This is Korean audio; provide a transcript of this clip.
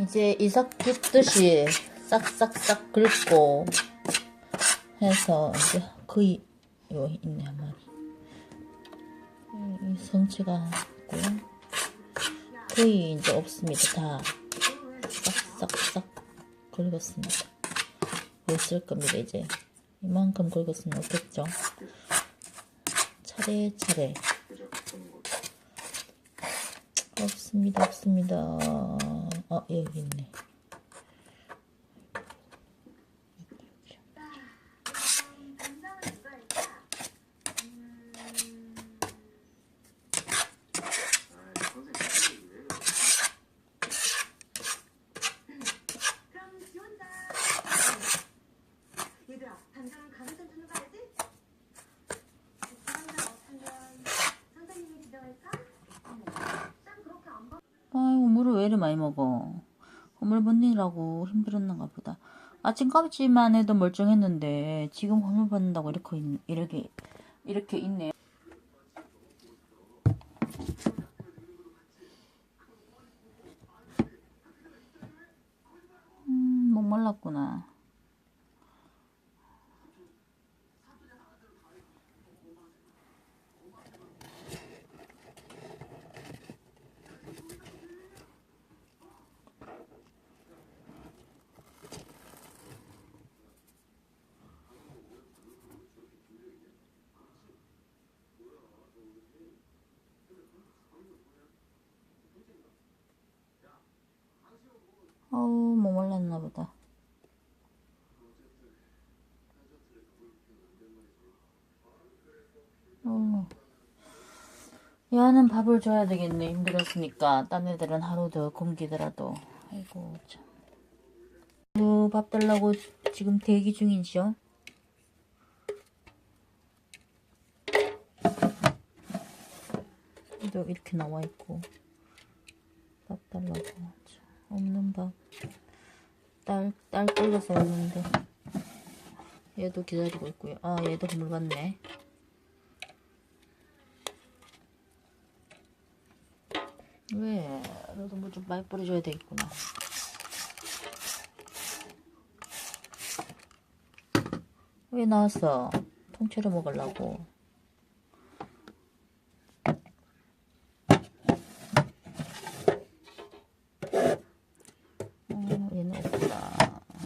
이제 이삭 붓듯이 싹싹싹 긁고 해서 이제 거의 요 있네 한 마리. 이 성체가 있고요. 거의 이제 없습니다. 다 싹싹싹 긁었습니다. 없을 겁니다 이제. 이만큼 긁었으면 없겠죠? 차례차례. 없습니다 없습니다 아 여기 있네 그럼 지원자. 얘들아, 당장 간호센터로 가야지. 지원자 못하면 선생님이 지정할까? 어머, 쌤 그렇게 안 봐. 아이고 물을 왜 이리 많이 먹어? 허물 번느라고 힘들었는가 보다. 아침까지만 해도 멀쩡했는데 지금 허물 번는다고 이렇게 있- 이렇게 이렇게 있네. 음 목 말랐구나 어우 목말랐나 보다. 어. 얘는 밥을 줘야 되겠네. 힘들었으니까. 딴 애들은 하루 더 굶기더라도. 아이고 참. 어, 밥 달라고 지금 대기 중이죠 또 이렇게 나와 있고 밥 달라고 참, 없는 밥 딸, 딸 끓여서 왔는데 얘도 기다리고 있고요 아 얘도 물 받네 왜? 너도 물 좀 많이 뿌려줘야 되겠구나. 왜 나왔어? 통째로 먹으려고.